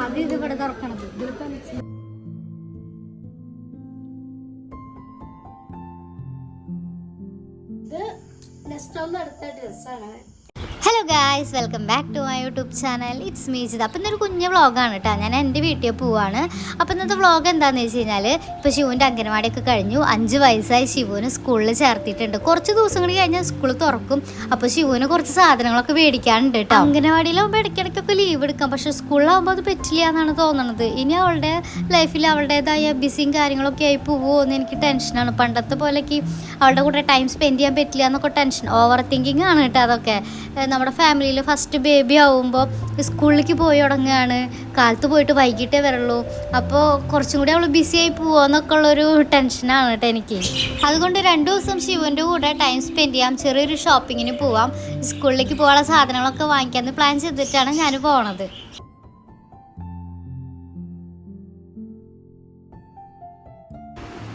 അത് ഇത് ഇവിടെ തുറക്കണത് ഇത് നെക്സ്റ്റ് ഒന്ന് അടുത്ത ഡ്രസ്സാണ്. Guys welcome back to my YouTube channel it's Meejith അപ്പം ഇന്നൊരു കുഞ്ഞ് വ്ളോഗാണ് കേട്ടോ ഞാൻ എന്റെ വീട്ടിൽ പോവാണ്. അപ്പം ഇന്നത്തെ വ്ളോഗ് എന്താണെന്ന് വെച്ച് കഴിഞ്ഞാൽ ഇപ്പോൾ ശിവുവിന്റെ അംഗനവാടിയൊക്കെ കഴിഞ്ഞു. അഞ്ച് വയസ്സായി ശിവുവിന് സ്കൂളിൽ ചേർത്തിട്ടുണ്ട്. കുറച്ച് ദിവസം കൂടി കഴിഞ്ഞാൽ സ്കൂൾ തുറക്കും. അപ്പോൾ ശിവുവിന് കുറച്ച് സാധനങ്ങളൊക്കെ മേടിക്കാനുണ്ട് കേട്ടോ അംഗനവാടിയിലാകുമ്പോൾ ഇടയ്ക്കിടയ്ക്കൊക്കെ ലീവ് എടുക്കാം. പക്ഷേ സ്കൂളിലാകുമ്പോൾ അത് പറ്റില്ല എന്നാണ് തോന്നുന്നത് ഇനി അവളുടെ ലൈഫിൽ അവളുടേതായ ബിസിയും കാര്യങ്ങളൊക്കെ ആയി പോവുമോ എന്ന് എനിക്ക് ടെൻഷനാണ് പണ്ടത്തെ പോലെയൊക്കെ അവളുടെ കൂടെ ടൈം സ്പെൻഡ് ചെയ്യാൻ പറ്റില്ല എന്നൊക്കെ ടെൻഷൻ ഓവർ തിങ്കിങ് ആണ് കേട്ടോ അതൊക്കെ. നമ്മുടെ ഫാമിലിയിൽ ഫസ്റ്റ് ബേബി ആവുമ്പോൾ സ്കൂളിലേക്ക് പോയി തുടങ്ങുകയാണ്. കാലത്ത് പോയിട്ട് വൈകിട്ടേ വരുള്ളൂ. അപ്പോൾ കുറച്ചും കൂടി അവൾ ബിസി ആയി പോവുമോ എന്നൊക്കെ ഉള്ളൊരു ടെൻഷനാണ് കേട്ടോ എനിക്ക്. അതുകൊണ്ട് രണ്ട് ദിവസം ശിവന്റെ കൂടെ ടൈം സ്പെൻഡ് ചെയ്യാം. ചെറിയൊരു ഷോപ്പിങ്ങിന് പോവാം. സ്കൂളിലേക്ക് പോകാനുള്ള സാധനങ്ങളൊക്കെ വാങ്ങിക്കാമെന്ന് പ്ലാൻ ചെയ്തിട്ടാണ് ഞാൻ പോണത്.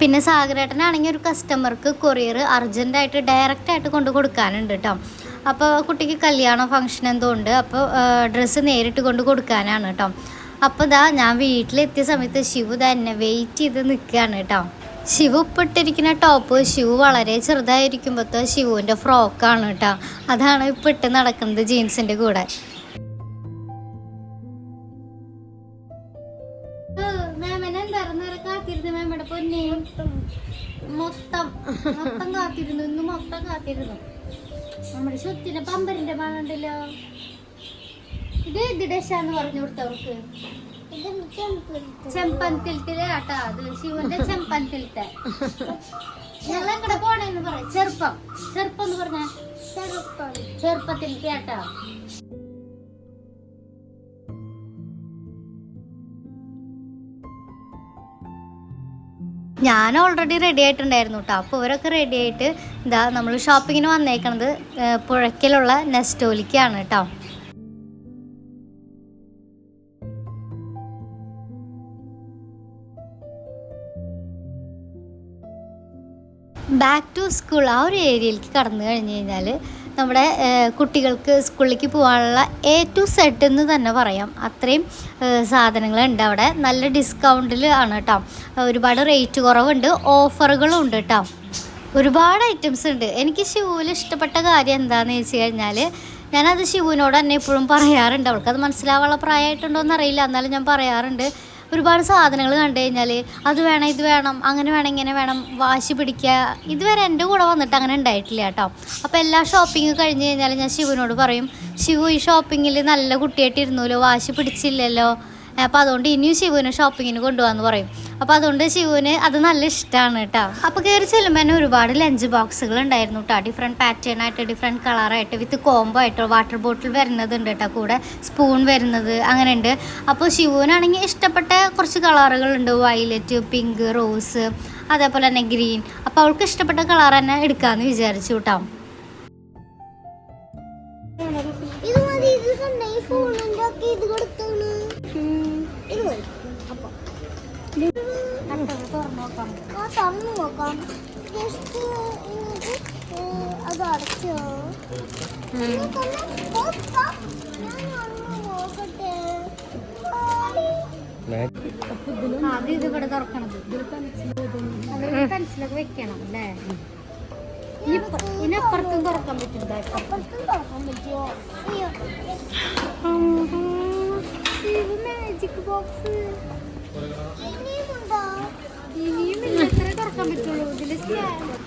പിന്നെ സാഗരേട്ടനാണെങ്കിൽ ഒരു കസ്റ്റമർക്ക് കൊറിയർ അർജന്റായിട്ട് ഡയറക്റ്റായിട്ട് കൊണ്ട് കൊടുക്കാനുണ്ട് കേട്ടോ. അപ്പോൾ കുട്ടിക്ക് കല്യാണ ഫംഗ്ഷൻ എന്തോ ഉണ്ട്. അപ്പോൾ ഡ്രസ്സ് നേരിട്ട് കൊണ്ട് കൊടുക്കാനാണ് കേട്ടോ അപ്പോൾ ഇതാ ഞാൻ വീട്ടിലെത്തിയ സമയത്ത് ശിവു തന്നെ വെയിറ്റ് ചെയ്ത് നിൽക്കുകയാണ് കേട്ടോ ശിവു ഇപ്പിട്ടിരിക്കുന്ന ടോപ്പ് ശിവു വളരെ ചെറുതായിരിക്കുമ്പോഴത്തെ ശിവുവിന്റെ ഫ്രോക്കാണ് കേട്ടോ അതാണ് ഇപ്പം ഇട്ട് നടക്കുന്നത് ജീൻസിന്റെ കൂടെ. മൊത്തം മൊത്തം കാത്തിരുന്നു. ഇന്ന് മൊത്തം കാത്തിരുന്നു. നമ്മുടെ ശുദ്ധിന്റെ പമ്പരിന്റെ മണുണ്ടല്ലോ ഇത് ഏത് ഡഷാന്ന് പറഞ്ഞു കൊടുത്തവർക്ക്? ഇത് ചെമ്പ് ചെമ്പൻതിലത്തിലെ ആട്ടാ. അത് ശിവന്റെ ചെമ്പൻതിലത്തെ ഞങ്ങൾ എങ്ങടെ പോണേന്ന് പറ. ചെറുപ്പം. ചെറുപ്പം എന്ന് പറഞ്ഞ? ചെറുപ്പം ചെറുപ്പത്തിലത്തെ ആട്ടാ. ഞാൻ ഓൾറെഡി റെഡി ആയിട്ടുണ്ടായിരുന്നു കേട്ടോ അപ്പോൾ ഇവരൊക്കെ റെഡി ആയിട്ട് ഇതാ നമ്മൾ ഷോപ്പിങ്ങിന് വന്നേക്കണത് പുഴയ്ക്കലുള്ള നെസ്റ്റോലിക്കാണ് കേട്ടോ ബാക്ക് ടു സ്കൂൾ ആ ഒരു ഏരിയയിലേക്ക് കടന്നു കഴിഞ്ഞ് കഴിഞ്ഞാൽ നമ്മുടെ കുട്ടികൾക്ക് സ്കൂളിലേക്ക് പോകാനുള്ള എ ടു സെഡ് എന്ന് തന്നെ പറയാം. അത്രയും സാധനങ്ങളുണ്ട് അവിടെ. നല്ല ഡിസ്കൗണ്ടിൽ ആണ് കേട്ടോ ഒരുപാട് റേറ്റ് കുറവുണ്ട്. ഓഫറുകളും ഉണ്ട് കേട്ടോ ഒരുപാട് ഐറ്റംസ് ഉണ്ട്. എനിക്ക് ഷൂവിൽ ഇഷ്ടപ്പെട്ട കാര്യം എന്താണെന്ന് വെച്ച് കഴിഞ്ഞാൽ ഞാനത് ശിവുവിനോട് തന്നെ എപ്പോഴും പറയാറുണ്ട്. അവൾക്കത് മനസ്സിലാവാനുള്ള പ്രായമായിട്ടുണ്ടോ എന്നറിയില്ല എന്നാലും ഞാൻ പറയാറുണ്ട്. ഒരുപാട് സാധനങ്ങൾ കണ്ടു കഴിഞ്ഞാൽ അത് വേണം ഇത് വേണം അങ്ങനെ വേണം ഇങ്ങനെ വേണം വാശി പിടിക്കുക. ഇതുവരെ എന്റെ കൂടെ വന്നിട്ട് അങ്ങനെ ഉണ്ടായിട്ടില്ല കേട്ടോ. അപ്പോൾ എല്ലാ ഷോപ്പിംഗ് കഴിഞ്ഞ് കഴിഞ്ഞാൽ ഞാൻ ശിവനോട് പറയും ശിവു ഈ ഷോപ്പിങ്ങിൽ നല്ല കുട്ടിയായിട്ടിരുന്നല്ലോ വാശി പിടിച്ചില്ലല്ലോ? അപ്പോൾ അതുകൊണ്ട് ഇനിയും ശിവുവിനെ ഷോപ്പിങ്ങിന് കൊണ്ടുപോകാന്ന് പറയും. അപ്പോൾ അതുകൊണ്ട് ശിവുവിന് അത് നല്ല ഇഷ്ടമാണ് കേട്ടോ അപ്പോൾ കയറി ചെല്ലുമ്പോൾ തന്നെ ഒരുപാട് ലഞ്ച് ബോക്സുകൾ ഉണ്ടായിരുന്നു കേട്ടോ ഡിഫറെന്റ് പാറ്റേൺ ആയിട്ട് ഡിഫറെന്റ് കളറായിട്ട് വിത്ത് കോംബോ ആയിട്ടോ വാട്ടർ ബോട്ടിൽ വരുന്നതുണ്ട് കേട്ടോ കൂടെ സ്പൂൺ വരുന്നത് അങ്ങനെ ഉണ്ട് അപ്പോൾ ശിവുവിനാണെങ്കിൽ ഇഷ്ടപ്പെട്ട കുറച്ച് കളറുകളുണ്ട് വയലറ്റ് പിങ്ക് റോസ് അതേപോലെ തന്നെ ഗ്രീൻ അപ്പോൾ അവൾക്ക് ഇഷ്ടപ്പെട്ട കളർ തന്നെ എടുക്കാമെന്ന് വിചാരിച്ചു കേട്ടോ ഇത് മതി ഇത് ഫോണിന്റെ ഒക്കെ ഇത് അപ്പൊ ആ തുറന്നു നോക്കാം ഇവിടെ തുറക്കണത് വെക്കണം അല്ലേ തുറക്കാൻ പറ്റും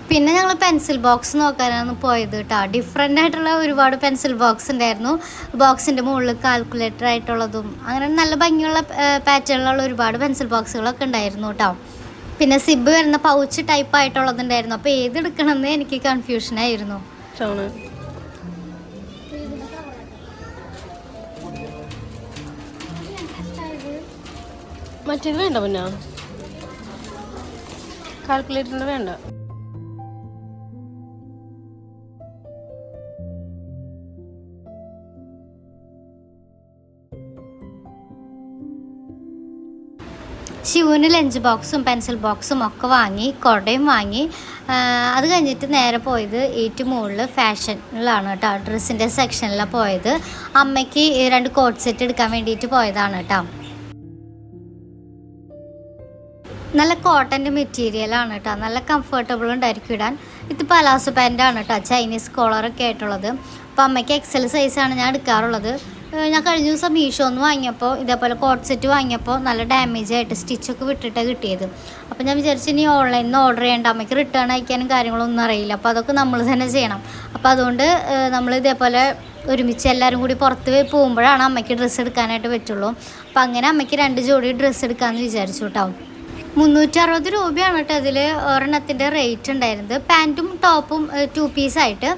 പിന്നെ ഞങ്ങൾ പെൻസിൽ ബോക്സ് നോക്കാനാണ് പോയത് കേട്ടോ ഡിഫറെന്റ് ആയിട്ടുള്ള ഒരുപാട് പെൻസിൽ ബോക്സ് ഉണ്ടായിരുന്നു. ബോക്സിന്റെ മുകളിൽ കാൽക്കുലേറ്റർ ആയിട്ടുള്ളതും അങ്ങനെ നല്ല ഭംഗിയുള്ള പാറ്റേണിലുള്ള ഒരുപാട് പെൻസിൽ ബോക്സുകളൊക്കെ ഉണ്ടായിരുന്നു കേട്ടോ പിന്നെ സിബ് വരുന്ന പൗച്ച് ടൈപ്പ് ആയിട്ടുള്ളതുണ്ടായിരുന്നു അപ്പോൾ ഏത് എടുക്കണമെന്ന് എനിക്ക് കൺഫ്യൂഷൻ ആയിരുന്നു. മറ്റേത് വേണ്ട പിന്നെ? കാൽക്കുലേറ്ററിന്റെ വേണ്ട. ശിവുവിന് ലഞ്ച് ബോക്സും പെൻസിൽ ബോക്സും ഒക്കെ വാങ്ങി കുടയും വാങ്ങി. അത് കഴിഞ്ഞിട്ട് നേരെ പോയത് ഏറ്റവും മുകളിൽ ഫാഷനിലാണ് കേട്ടോ ഡ്രസ്സിന്റെ സെക്ഷനിലാണ് പോയത്. അമ്മയ്ക്ക് രണ്ട് കോട്ട് സെറ്റ് എടുക്കാൻ വേണ്ടിയിട്ട് പോയതാണ് കേട്ടോ. നല്ല കോട്ടന്റെ മെറ്റീരിയലാണ് കേട്ടോ നല്ല കംഫർട്ടബിൾ ഉണ്ടായിരിക്കും ഇടാൻ. ഇത് പലാസോ പാന്റാണ് കേട്ടോ ചൈനീസ് കോളറൊക്കെ ആയിട്ടുള്ളത്. അപ്പോൾ അമ്മയ്ക്ക് എക്സൽ സൈസാണ് ഞാൻ എടുക്കാറുള്ളത്. ഞാൻ കഴിഞ്ഞ ദിവസം മീഷോ ഒന്ന് വാങ്ങിയപ്പോൾ ഇതേപോലെ കോട്ട് സെറ്റ് വാങ്ങിയപ്പോൾ നല്ല ഡാമേജ് ആയിട്ട് സ്റ്റിച്ചൊക്കെ വിട്ടിട്ടാണ് കിട്ടിയത്. അപ്പോൾ ഞാൻ വിചാരിച്ചു ഇനി ഓൺലൈനിൽ നിന്ന് ഓർഡർ ചെയ്യേണ്ട. അമ്മയ്ക്ക് റിട്ടേൺ അയക്കാനും കാര്യങ്ങളൊന്നും അറിയില്ല. അപ്പോൾ അതൊക്കെ നമ്മൾ തന്നെ ചെയ്യണം. അപ്പോൾ അതുകൊണ്ട് നമ്മൾ ഇതേപോലെ ഒരുമിച്ച് എല്ലാവരും കൂടി പുറത്ത് പോകുമ്പോഴാണ് അമ്മയ്ക്ക് ഡ്രസ്സ് എടുക്കാനായിട്ട് പറ്റുള്ളൂ. അപ്പോൾ അങ്ങനെ അമ്മയ്ക്ക് രണ്ട് ജോഡി ഡ്രസ്സ് എടുക്കാമെന്ന് വിചാരിച്ചു കേട്ടോ മുന്നൂറ്റി അറുപത് രൂപയാണ് കേട്ടോ അതിൽ ഒരെണ്ണത്തിന്റെ റേറ്റ് ഉണ്ടായിരുന്നത്. പാന്റും ടോപ്പും ടു പീസായിട്ട്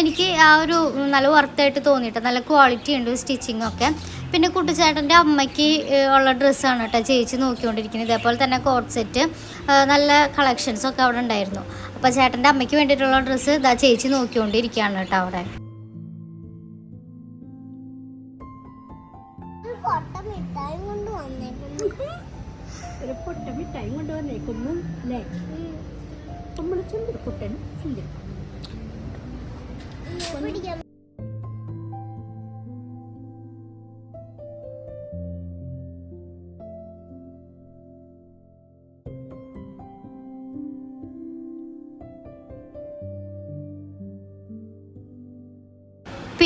എനിക്ക് ആ ഒരു നല്ല വർത്തായിട്ട് തോന്നിയിട്ട് നല്ല ക്വാളിറ്റി ഉണ്ട് സ്റ്റിച്ചിങ്ങൊക്കെ പിന്നെ കുട്ടിച്ചേട്ടന്റെ അമ്മയ്ക്ക് ഉള്ള ഡ്രസ്സാണ് കേട്ടോ ചേച്ചി നോക്കിക്കൊണ്ടിരിക്കുന്നത്. ഇതേപോലെ തന്നെ കോട്ട് സെറ്റ് നല്ല കളക്ഷൻസൊക്കെ അവിടെ ഉണ്ടായിരുന്നു. അപ്പോൾ ചേട്ടന്റെ അമ്മയ്ക്ക് വേണ്ടിയിട്ടുള്ള ഡ്രസ്സ് ഇതാ ചേച്ചി നോക്കിക്കൊണ്ടിരിക്കുകയാണ് കേട്ടോ അവിടെ. പൊട്ട കൊണ്ടുവന്നേക്കുന്നു കൊണ്ട് വന്നേക്കുന്നു അല്ലേ നമ്മൾ ചുണ്ടിക്കുട്ടൻ ചുണ്ടി പിടിക്കാം.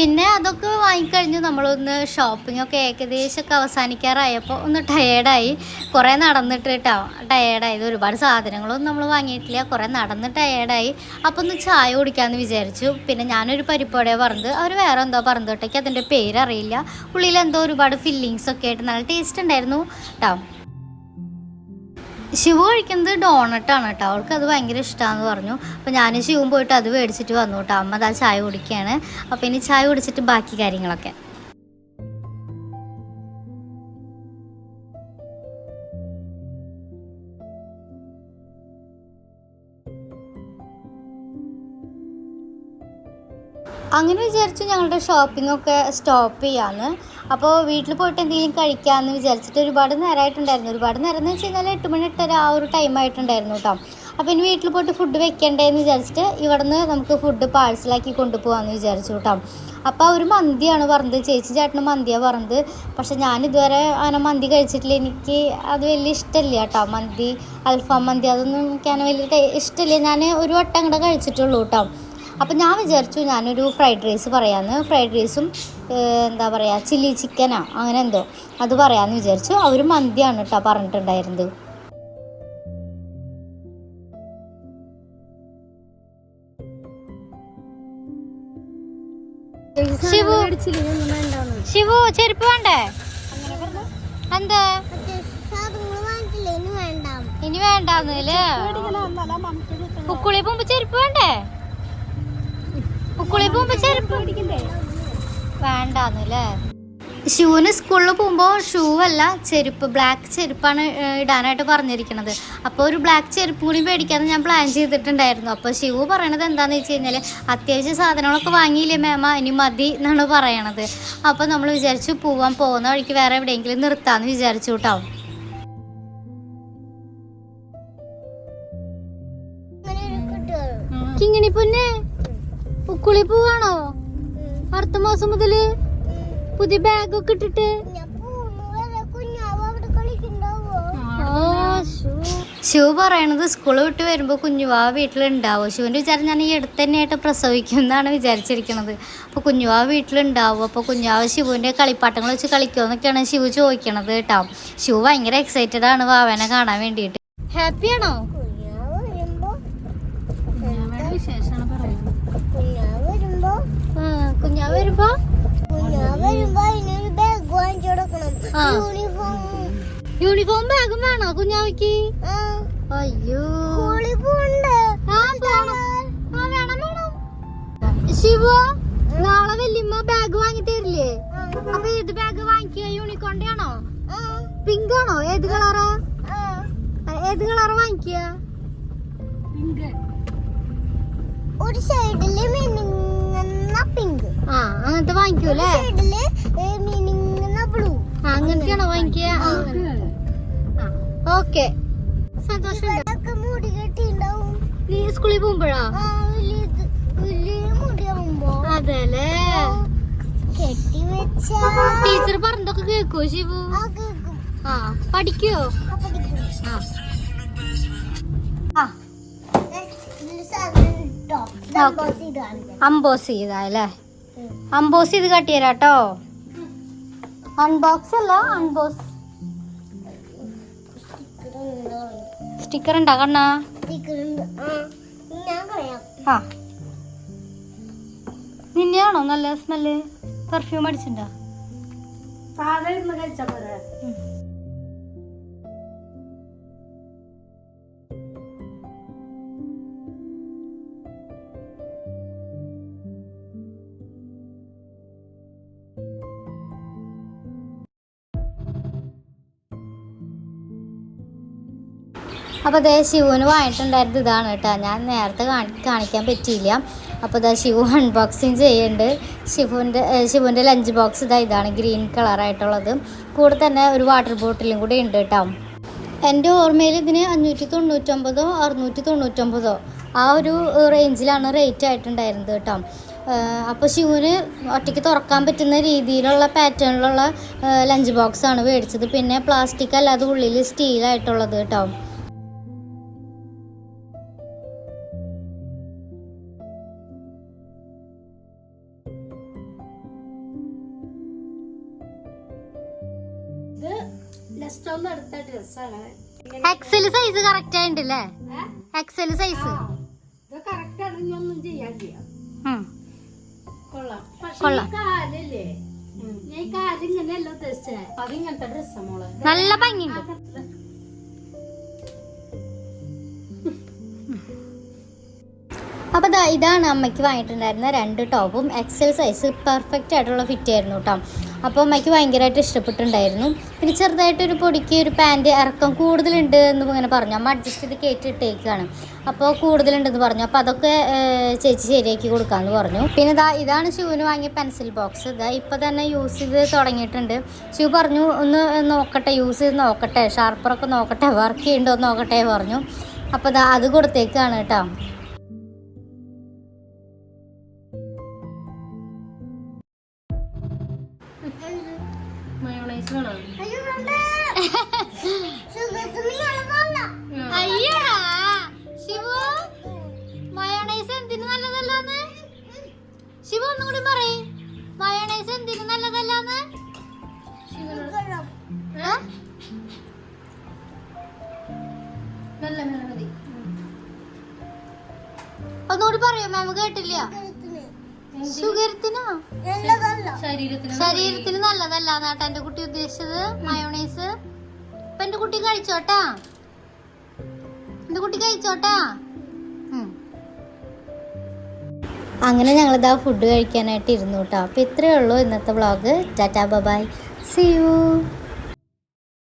പിന്നെ അതൊക്കെ വാങ്ങിക്കഴിഞ്ഞു നമ്മളൊന്ന് ഷോപ്പിംഗ് ഒക്കെ ഏകദേശമൊക്കെ അവസാനിക്കാറായപ്പോൾ ഒന്ന് ടയേർഡായി കുറേ നടന്നിട്ട് കേട്ടോ ടയേർഡായത് ഒരുപാട് സാധനങ്ങളൊന്നും നമ്മൾ വാങ്ങിയിട്ടില്ല. കുറേ നടന്ന് ടയേർഡായി അപ്പോൾ ഒന്ന് ചായ കുടിക്കാമെന്ന് വിചാരിച്ചു. പിന്നെ ഞാനൊരു പരിപ്പോടെ പറഞ്ഞത്. അവർ വേറെ എന്തോ പറഞ്ഞു കേട്ടേക്ക് അതിന്റെ പേരറിയില്ല. ഉള്ളിൽ എന്തോ ഒരുപാട് ഫില്ലിങ്സ് ഒക്കെ ആയിട്ട് നല്ല ടേസ്റ്റ് ഉണ്ടായിരുന്നു കേട്ടോ ശിവു കഴിക്കുന്നത് ഡോണട്ടാണ് കേട്ടോ. അവൾക്ക് അത് ഭയങ്കര ഇഷ്ടമാണെന്ന് പറഞ്ഞു. അപ്പോൾ ഞാൻ ശിവും പോയിട്ട് അത് മേടിച്ചിട്ട് വന്നു കേട്ടോ. അമ്മ അതാ ചായ കുടിക്കുകയാണ് അപ്പോൾ ഇനി ചായ കുടിച്ചിട്ട് ബാക്കി കാര്യങ്ങളൊക്കെ. അങ്ങനെ വിചാരിച്ചു ഞങ്ങളുടെ ഷോപ്പിംഗ് ഒക്കെ സ്റ്റോപ്പ് ചെയ്യാന്ന്. അപ്പോൾ വീട്ടിൽ പോയിട്ട് എന്തെങ്കിലും കഴിക്കാമെന്ന് വിചാരിച്ചിട്ട് ഒരുപാട് നേരമായിട്ടുണ്ടായിരുന്നു ഒരുപാട് നേരം എന്ന് വെച്ച് കഴിഞ്ഞാൽ എട്ട് മണി എട്ടര ആ ഒരു ടൈം ആയിട്ടുണ്ടായിരുന്നു കേട്ടോ അപ്പോൾ ഇനി വീട്ടിൽ പോയിട്ട് ഫുഡ് വെക്കണ്ടേന്ന് വിചാരിച്ചിട്ട് ഇവിടുന്ന് നമുക്ക് ഫുഡ് പാഴ്സലാക്കി കൊണ്ടുപോകാമെന്ന് വിചാരിച്ചു കേട്ടോ അപ്പോൾ ഒരു മന്തിയാണ് പറഞ്ഞത്. ചേച്ചി ചേട്ടന് മന്തിയാണ് പറഞ്ഞത്. പക്ഷെ ഞാൻ ഇതുവരെ അങ്ങനെ മന്തി കഴിച്ചിട്ടില്ല. എനിക്ക് അത് വലിയ ഇഷ്ടമില്ല കേട്ടോ മന്തി അൽഫാം മന്തി അതൊന്നും എനിക്ക് അങ്ങനെ വലിയ ഇഷ്ടമില്ല ഞാൻ ഒരു വട്ടം കൂടെ കഴിച്ചിട്ടുള്ളൂ കേട്ടോ അപ്പം ഞാൻ വിചാരിച്ചു ഞാനൊരു ഫ്രൈഡ് റൈസ് പറയാമെന്ന് ഫ്രൈഡ് റൈസും എന്താ പറയുക ചില്ലി ചിക്കനാ അങ്ങനെ എന്തോ. അത് പറയാമെന്ന് വിചാരിച്ചു. അവർ മന്തിയാണ് കേട്ടോ പറഞ്ഞിട്ടുണ്ടായിരുന്നത്. ശിവു ശിവു ചെരുപ്പ് വേണ്ടേ? എന്താ? ഇനി വേണ്ടാന്ന് ഇനി വേണ്ടാന്നല്ലേ ഉക്കുളി പോകുമ്പോ ചെരുപ്പ് വേണ്ടേ? ഉക്കുളി പോകുമ്പോ ചെരുപ്പ് വേണ്ടാന്നല്ലേ? ഷൂവിന് സ്കൂളിൽ പോകുമ്പോൾ ഷൂ അല്ല ചെരുപ്പ് ബ്ലാക്ക് ചെരുപ്പാണ് ഇടാനായിട്ട് പറഞ്ഞിരിക്കുന്നത് അപ്പോൾ ഒരു ബ്ലാക്ക് ചെരുപ്പ് കൂടി മേടിക്കാമെന്ന് ഞാൻ പ്ലാൻ ചെയ്തിട്ടുണ്ടായിരുന്നു. അപ്പോൾ ഷൂ പറയണത് എന്താണെന്ന് വെച്ച് കഴിഞ്ഞാൽ അത്യാവശ്യം സാധനങ്ങളൊക്കെ വാങ്ങിയില്ലേ മേമ ഇനി മതി എന്നാണ് പറയണത്. അപ്പോൾ നമ്മൾ വിചാരിച്ചു പോവാൻ പോകുന്ന വഴിക്ക് വേറെ എവിടെയെങ്കിലും നിർത്താമെന്ന് വിചാരിച്ചു കേട്ടോ കിങ്ങിണി പൊന്നെ. ഉക്കുളി പോവാണോ? അടുത്ത മാസം മുതൽ പുതിയ ബാഗ് ഒക്കെ ഇട്ടിട്ട് ശിവ പറയണത് സ്കൂൾ വിട്ട് വരുമ്പോൾ കുഞ്ഞുവാ വീട്ടിലുണ്ടാവും? ശിവന്റെ വിചാരം ഞാൻ ഈ അടുത്ത് തന്നെയായിട്ട് പ്രസവിക്കും എന്നാണ് വിചാരിച്ചിരിക്കുന്നത് അപ്പോൾ കുഞ്ഞുവാ വീട്ടിലുണ്ടാവോ? അപ്പോൾ കുഞ്ഞുവാ ശിവുവിന്റെ കളിപ്പാട്ടങ്ങൾ വെച്ച് കളിക്കുമോ എന്നൊക്കെയാണ് ശിവു ചോദിക്കണത് കേട്ടോ. ശിവ ഭയങ്കര എക്സൈറ്റഡ് ആണ് വാവനെ കാണാൻ വേണ്ടിയിട്ട്. ഹാപ്പിയാണോ വിശേഷമാണ് പറയുന്നത്. കുഞ്ഞാവ് വരുമ്പോ? യൂണിഫോം യൂണിഫോം ബാഗും വേണോ കുഞ്ഞാവയ്ക്ക്? ശിവോ അയ്യോ. സ്കൂളിൽ പോണ്ട് ആ പോണം ആ വേണം വേണം. ശിവ നാളെ വല്യമ്മ ബാഗ് വാങ്ങി തരില്ലേ? അപ്പൊ ഏത് ബാഗ് വാങ്ങിക്കുക? യൂണിക്കോണിന്റെ ആണോ പിങ്ക് ആണോ? ഏത് കളറാ ഏത് കളറ് വാങ്ങിക്കുക? ഒരു സൈഡിൽ മിനുങ്ങുന്ന പിങ്ക് ആ അങ്ങനത്തെ വാങ്ങിക്കൂലേ സൈഡിൽ മിനുങ്ങുന്ന ബ്ലൂ അങ്ങനത്തെയാണോ വാങ്ങിക്കുക? ഓക്കെ. സന്തോഷം മുടി കെട്ടിണ്ടാവും നീ സ്കൂളിൽ പോകുമ്പോഴാ? അതെല്ലേ കെട്ടി വെച്ച. ടീച്ചർ പറഞ്ഞതൊക്കെ കേക്കോ ശിവു ആ പഠിക്കോ. ആ. അംബോസ് ചെയ്തല്ലേ അംബോസ് ചെയ്ത് കാട്ടിയരാട്ടോ. അൺബോക്സ് അല്ല അൺബോസ് സ്റ്റിക്കർ ഉണ്ടാ കണ്ണാ ആ നിന്നെയാണോ നല്ല സ്മെല്ല്? പെർഫ്യൂം അടിച്ചിട്ടുണ്ടോ? അപ്പോൾ ദേ ശിവുവിന് വാങ്ങിയിട്ടുണ്ടായിരുന്നത് ഇതാണ് കേട്ടോ. ഞാൻ നേരത്തെ കാണിക്കാൻ പറ്റിയില്ല. അപ്പോൾ ഇതാ ശിവു അൺബോക്സിങ് ചെയ്യുന്നുണ്ട്. ശിവുവിന്റെ ശിവുവിന്റെ ലഞ്ച് ബോക്സ് ഇതാ ഇതാണ് ഗ്രീൻ കളറായിട്ടുള്ളത് കൂടെ തന്നെ ഒരു വാട്ടർ ബോട്ടിലും കൂടി ഉണ്ട് കേട്ടോ. എന്റെ ഓർമ്മയിൽ ഇതിന് അഞ്ഞൂറ്റി തൊണ്ണൂറ്റൊമ്പതോ അറുന്നൂറ്റി തൊണ്ണൂറ്റൊമ്പതോ ആ ഒരു റേഞ്ചിലാണ് റേറ്റ് ആയിട്ടുണ്ടായിരുന്നത് കേട്ടോ. അപ്പോൾ ശിവന് ഒറ്റയ്ക്ക് തുറക്കാൻ പറ്റുന്ന രീതിയിലുള്ള പാറ്റേണിലുള്ള ലഞ്ച് ബോക്സാണ് മേടിച്ചത്. പിന്നെ പ്ലാസ്റ്റിക് അല്ലാതെ ഉള്ളിൽ സ്റ്റീലായിട്ടുള്ളത് കേട്ടോ. ഡ്രസ്സാണ് എക്സൽ സൈസ് കറക്റ്റ് ആയിട്ടില്ലേ? എക്സൽ സൈസ് ഇത് കറക്റ്റ് ചെയ്യാൻ കൊള്ളാം. കാലല്ലേ? ഞാൻ ഈ കാൽ ഇങ്ങനെയല്ല ഉദ്ദേശിച്ചേ? അതിങ്ങനത്തെ ഡ്രസ്സാ മോളെ. നല്ല ഭംഗിയുണ്ട്. അപ്പോൾ ദാ ഇതാണ് അമ്മയ്ക്ക് വാങ്ങിയിട്ടുണ്ടായിരുന്ന രണ്ട് ടോപ്പും എക്സൽ സൈസ് പെർഫെക്റ്റ് ആയിട്ടുള്ള ഫിറ്റ് ആയിരുന്നു കേട്ടോ അപ്പോൾ അമ്മയ്ക്ക് ഭയങ്കരമായിട്ട് ഇഷ്ടപ്പെട്ടിട്ടുണ്ടായിരുന്നു. പിന്നെ ചെറുതായിട്ടൊരു പൊടിക്ക് ഒരു പാന്റ് ഇറക്കം കൂടുതലുണ്ട് എന്ന് ഇങ്ങനെ പറഞ്ഞു. അമ്മ അഡ്ജസ്റ്റ് ചെയ്ത് കയറ്റിട്ടേക്കാണ് അപ്പോൾ കൂടുതലുണ്ടെന്ന് പറഞ്ഞു. അപ്പോൾ അതൊക്കെ ചേച്ചി ശരിയാക്കി കൊടുക്കാമെന്ന് പറഞ്ഞു. പിന്നെ ഇതാ ഇതാണ് ഷൂവിന് വാങ്ങിയ പെൻസിൽ ബോക്സ് ഇതാ ഇപ്പോൾ തന്നെ യൂസ് ചെയ്ത് തുടങ്ങിയിട്ടുണ്ട്. ഷൂ പറഞ്ഞു ഒന്ന് നോക്കട്ടെ യൂസ് ചെയ്ത് നോക്കട്ടെ. ഷാർപ്പറൊക്കെ നോക്കട്ടെ. വർക്ക് ചെയ്യുന്നുണ്ടോ നോക്കട്ടെ പറഞ്ഞു. അപ്പോൾ ഇതാ അത് കൊടുത്തേക്കാണ് കേട്ടോ മയോണൈസ് വേണോ? അയ്യോ വേണ്ട. സുഖത്തിന് നല്ലതല്ല. അയ്യാ ശിവു മയോണൈസ് എന്തിനു നല്ലതല്ലാന്ന്? ശിവു ഒന്നും കൂടി പറയേ. മയോണൈസ് എന്തിനു നല്ലതല്ലാന്ന്? ഒന്നുകൂടി പറയോ? മാം കേട്ടില്ല. ശരീരത്തിന് നല്ലതല്ല. എന്നാട്ടാ എന്റെ കുട്ടി ഉദ്ദേശിച്ചത്. മയോണൈസ് ഇപ്പൊ എന്റെ കുട്ടി കഴിച്ചോട്ടാ? എന്റെ കുട്ടി കഴിച്ചോട്ടാ. അങ്ങനെ ഞങ്ങളിതാ ഫുഡ് കഴിക്കാനായിട്ട് ഇരുന്നു കേട്ടോ അപ്പോൾ ഇത്രയേ ഉള്ളൂ ഇന്നത്തെ vlog tata bubye see you